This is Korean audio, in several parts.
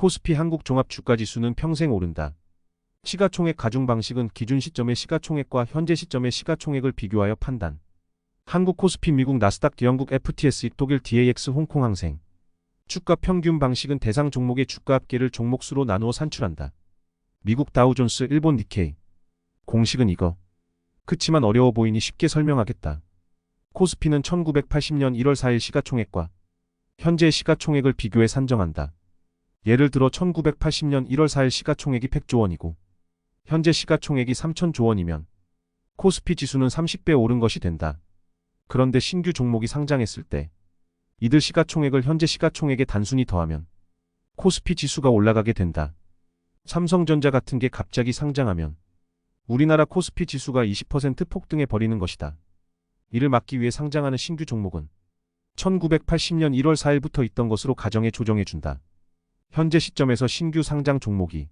코스피 한국 종합 주가 지수는 평생 오른다. 시가총액 가중 방식은 기준 시점의 시가총액과 현재 시점의 시가총액을 비교하여 판단. 한국 코스피 미국 나스닥 영국 FTSE 독일 DAX 홍콩 항생. 주가 평균 방식은 대상 종목의 주가 합계를 종목수로 나누어 산출한다. 미국 다우존스 일본 니케이. 공식은 이거. 그치만 어려워 보이니 쉽게 설명하겠다. 코스피는 1980년 1월 4일 시가총액과 현재 시가총액을 비교해 산정한다. 예를 들어 1980년 1월 4일 시가총액이 100조 원이고 현재 시가총액이 3천조 원이면 코스피 지수는 30배 오른 것이 된다. 그런데 신규 종목이 상장했을 때 이들 시가총액을 현재 시가총액에 단순히 더하면 코스피 지수가 올라가게 된다. 삼성전자 같은 게 갑자기 상장하면 우리나라 코스피 지수가 20% 폭등해 버리는 것이다. 이를 막기 위해 상장하는 신규 종목은 1980년 1월 4일부터 있던 것으로 가정해 조정해 준다. 현재 시점에서 신규 상장 종목이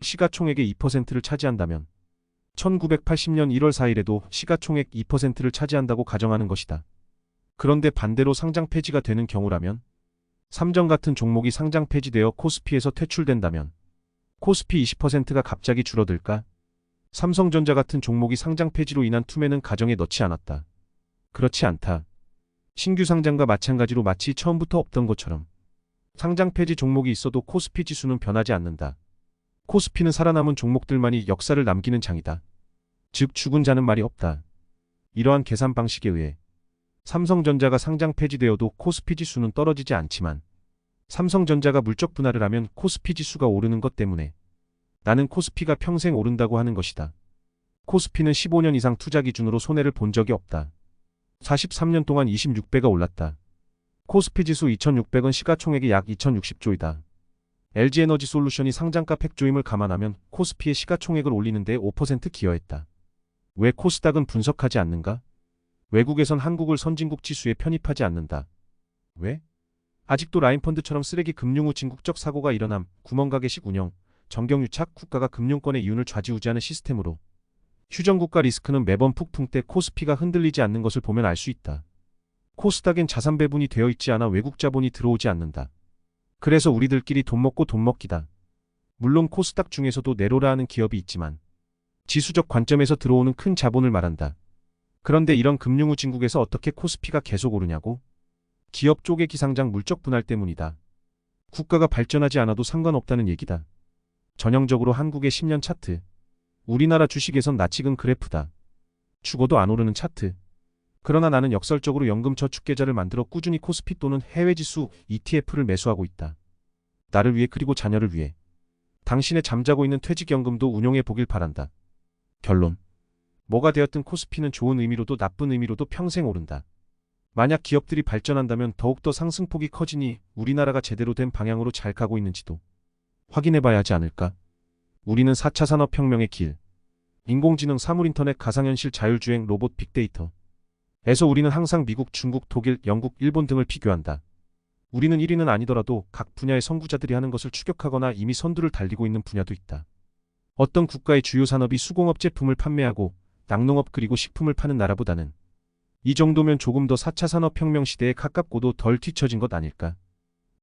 시가총액의 2%를 차지한다면 1980년 1월 4일에도 시가총액 2%를 차지한다고 가정하는 것이다. 그런데 반대로 상장 폐지가 되는 경우라면 삼정 같은 종목이 상장 폐지되어 코스피에서 퇴출된다면 코스피 20%가 갑자기 줄어들까? 삼성전자 같은 종목이 상장 폐지로 인한 투매는 가정에 넣지 않았다. 그렇지 않다. 신규 상장과 마찬가지로 마치 처음부터 없던 것처럼 상장 폐지 종목이 있어도 코스피 지수는 변하지 않는다. 코스피는 살아남은 종목들만이 역사를 남기는 장이다. 즉 죽은 자는 말이 없다. 이러한 계산 방식에 의해 삼성전자가 상장 폐지되어도 코스피 지수는 떨어지지 않지만 삼성전자가 물적 분할을 하면 코스피 지수가 오르는 것 때문에 나는 코스피가 평생 오른다고 하는 것이다. 코스피는 15년 이상 투자 기준으로 손해를 본 적이 없다. 43년 동안 26배가 올랐다. 코스피 지수 2600은 시가총액이 약 2060조이다. LG에너지 솔루션이 상장가 100조임을 감안하면 코스피의 시가총액을 올리는 데 5% 기여했다. 왜 코스닥은 분석하지 않는가? 외국에선 한국을 선진국 지수에 편입하지 않는다. 왜? 아직도 라인펀드처럼 쓰레기 금융 후 진국적 사고가 일어남, 구멍가게식 운영, 정경유착 국가가 금융권의 이윤을 좌지우지하는 시스템으로 휴전국가 리스크는 매번 폭풍 때 코스피가 흔들리지 않는 것을 보면 알 수 있다. 코스닥엔 자산 배분이 되어 있지 않아 외국 자본이 들어오지 않는다. 그래서 우리들끼리 돈 먹고 돈 먹기다. 물론 코스닥 중에서도 네로라 하는 기업이 있지만 지수적 관점에서 들어오는 큰 자본을 말한다. 그런데 이런 금융 후 진국에서 어떻게 코스피가 계속 오르냐고? 기업 쪽의 기상장 물적 분할 때문이다. 국가가 발전하지 않아도 상관없다는 얘기다. 전형적으로 한국의 10년 차트. 우리나라 주식에선 나치근 그래프다. 죽어도 안 오르는 차트. 그러나 나는 역설적으로 연금 저축 계좌를 만들어 꾸준히 코스피 또는 해외 지수 ETF를 매수하고 있다. 나를 위해 그리고 자녀를 위해. 당신의 잠자고 있는 퇴직연금도 운용해 보길 바란다. 결론. 뭐가 되었든 코스피는 좋은 의미로도 나쁜 의미로도 평생 오른다. 만약 기업들이 발전한다면 더욱더 상승폭이 커지니 우리나라가 제대로 된 방향으로 잘 가고 있는지도 확인해 봐야 하지 않을까? 우리는 4차 산업혁명의 길. 인공지능, 사물인터넷, 가상현실, 자율주행, 로봇, 빅데이터. 에서 우리는 항상 미국, 중국, 독일, 영국, 일본 등을 비교한다. 우리는 1위는 아니더라도 각 분야의 선구자들이 하는 것을 추격하거나 이미 선두를 달리고 있는 분야도 있다. 어떤 국가의 주요 산업이 수공업 제품을 판매하고 낙농업 그리고 식품을 파는 나라보다는 이 정도면 조금 더 4차 산업혁명 시대에 가깝고도 덜 뒤처진 것 아닐까.